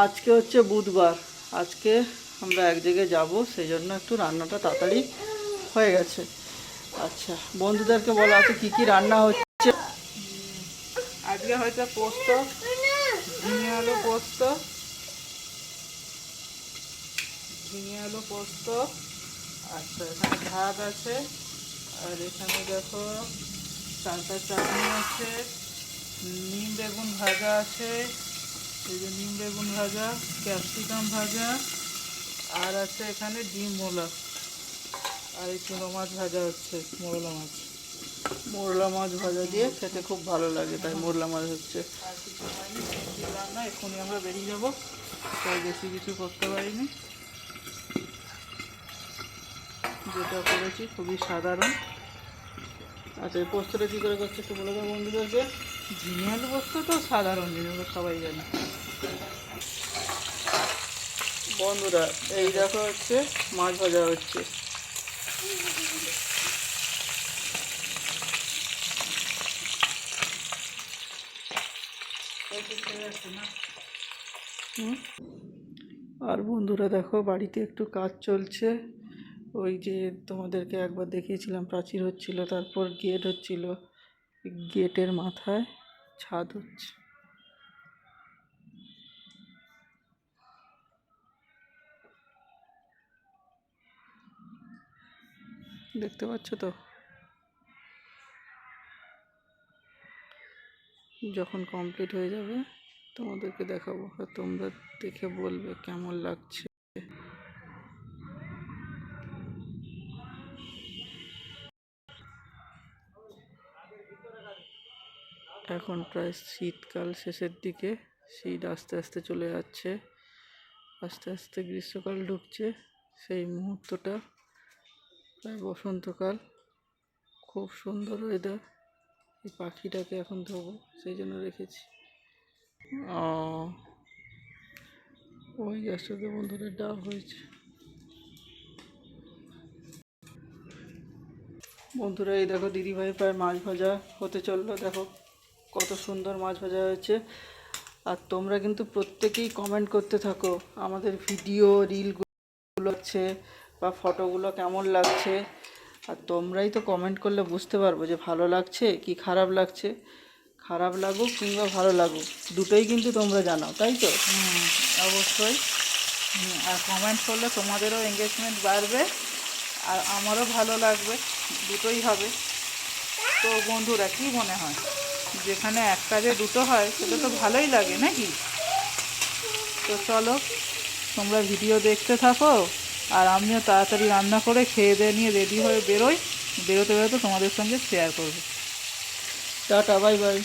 আজকে হচ্ছে বুধবার। আজকে আমরা এক জায়গায় যাব সেই জন্য একটু রান্নাটা তাড়াতাড়ি হয়ে গেছে। আচ্ছা বন্ধুদেরকে বলা আছে কি কি রান্না হচ্ছে? আজকে হয়তো পোস্ত, ঝিঙে আলু পোস্ত, ঝিঙে আলু পোস্ত আচ্ছা এখানে ভাত আছে, আর এখানে দেখো চালটা চাটনি আছে নিম বেগুন ভাজা আছে এই যে নিম বেগুন ভাজা, ক্যাপসিকাম ভাজা, আর আছে এখানে ডিম মোলা। আর এই চুনো মাছ ভাজা হচ্ছে, মোরলা মাছ। মোরলা মাছ ভাজা দিয়ে খেতে খুব ভালো লাগে, তাই মোরলা মাছ হচ্ছে। রান্না, এক্ষুনি আমরা বেরিয়ে যাব। তাই বেশি কিছু করতে পারিনি। যেটা করেছি, খুবই সাধারণ। আচ্ছা এই পোস্তটা কী করে করছে একটু বলে দাও বন্ধুদেরকে। ঝিঙে আলু পোস্ত তো সাধারণ জিনিস সবাই জানে। বন্ধুরা এই দেখো হচ্ছে মাছ ভাজা হচ্ছে। আর বন্ধুরা দেখো বাড়িতে একটু কাজ চলছে। ওই যে তোমাদেরকে একবার দেখিয়েছিলাম, প্রাচীর হচ্ছিল, তারপর গেট হচ্ছিল। গেটের মাথায় ছাদ হচ্ছে। দেখতে পাচ্ছ তো? যখন কমপ্লিট হয়ে যাবে, তোমাদেরকে দেখাবো তোমরা দেখে বলবে কেমন লাগছে। এখন প্রায় শীতকাল শেষের দিকে। শীত আস্তে আস্তে চলে যাচ্ছে। আস্তে আস্তে গ্রীষ্মকাল ঢুকছে। সেই মুহূর্তটা প্রায় বসন্তকাল। খুব সুন্দর ওয়েদার এই পাখিটাকে এখন ধোবো, সেই জন্য রেখেছি। ওই গাছটাতে বন্ধুরা ডাব হয়েছে। বন্ধুরা, এই দেখো দিদিভাই প্রায় মাছ ভাজা হতে চলল। দেখো কত সুন্দর মাছ ভাজা হয়েছে। আর তোমরা কিন্তু প্রত্যেকেই কমেন্ট করতে থাকো, আমাদের ভিডিও রিলগুলো আছে বা ফটোগুলো কেমন লাগছে। আর তোমরাই তো কমেন্ট করলে বুঝতে পারব যে ভালো লাগছে কি খারাপ লাগছে। খারাপ লাগুক কিংবা ভালো লাগুক, দুটোই কিন্তু তোমরা জানাও, তাই তো? অবশ্যই। আর কমেন্ট করলে তোমাদেরও এঙ্গেজমেন্ট বাড়বে আর আমারও ভালো লাগবে, দুটোই হবে। তো বন্ধুরা, কি মনে হয়? যেখানে একটা যে দুটো হয়, সেটা তো ভালোই লাগে, নাকি? তো চলো, তোমরা ভিডিও দেখতে থাকো, আর আমিও তাড়াতাড়ি রান্না করে খেয়ে দিয়ে নিয়ে রেডি হয়ে বেরোই। বেরোতে বেরোতে তোমাদের সঙ্গে শেয়ার করব। Tata bye bye